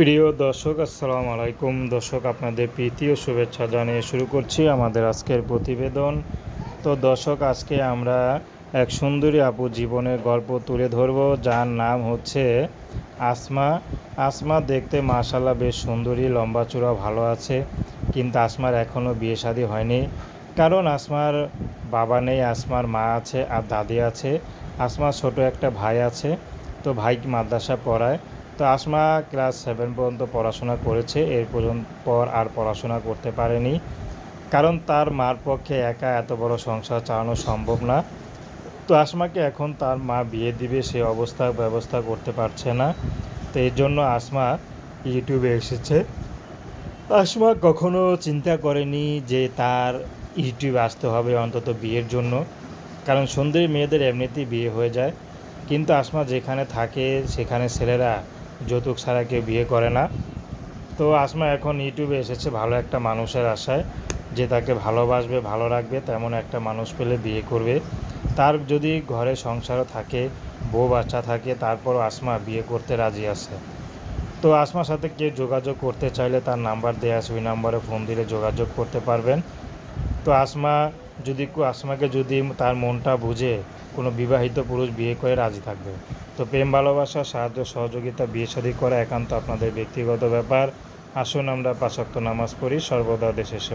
প্রিয় দর্শক, আসসালামু আলাইকুম। দর্শক, আপনাদের প্রীতি ও শুভেচ্ছা জানিয়ে শুরু করছি আমাদের আজকের প্রতিবেদন। তো দর্শক, আজকে আমরা এক সুন্দরী আপু জীবনের গল্প তুলে ধরব, যার নাম হচ্ছে আসমা। আসমা দেখতে মাশাল্লাহ বেশ সুন্দরী, লম্বা চূড়া, ভালো আছে, কিন্তু আসমার এখনও বিয়ে শাদী হয়নি। কারণ আসমার বাবা নেই, আসমার মা আছে আর দাদি আছে। আসমার ছোট একটা ভাই আছে, তো ভাই মাদ্রাসা পড়ায়। তো আসমা ক্লাস সেভেন পর্যন্ত পড়াশোনা করেছে, এর পর্যন্ত পর আর পড়াশোনা করতে পারেনি। কারণ তার মার পক্ষে একা এত বড় সংসার চালানো সম্ভব না। তো আসমাকে এখন তার মা বিয়ে দিবে, সে অবস্থা ব্যবস্থা করতে পারছে না। তো এর জন্য আসমা ইউটিউবে এসেছে। আসমা কখনো চিন্তা করেনি যে তার ইউটিউবে আসতে হবে অন্তত বিয়ের জন্য। কারণ সুন্দরী মেয়েদের এমনিতেই বিয়ে হয়ে যায়। কিন্তু আসমা যেখানে থাকে, সেখানে ছেলেরা যৌতুক ছাড়া কেউ বিয়ে করে না। তো আসমা এখন ইউটিউবে এসেছে ভালো একটা মানুষের আশায়, যে তাকে ভালোবাসবে, ভালো রাখবে, তেমন একটা মানুষ পেলে বিয়ে করবে। তার যদি ঘরে সংসারও থাকে, বউ বাচ্চা থাকে তারপরও আসমা বিয়ে করতে রাজি আছে। তো আসমার সাথে কেউ যোগাযোগ করতে চাইলে তার নাম্বার দেওয়া আছে, ওই নাম্বারে ফোন দিলে যোগাযোগ করতে পারবেন। তো আসমা যদি আসমাকে যদি তার মনটা বুঝে, কোনো বিবাহিত পুরুষ বিয়ে করে রাজি থাকবে। তো প্রেম, ভালোবাসা, সাহায্য, সহযোগিতা, বিয়ে শাদী করা একান্ত আপনাদের ব্যক্তিগত ব্যাপার। আসুন আমরা পাশাক্ত নামাজ পড়ি, সর্বদা দেশের সেবা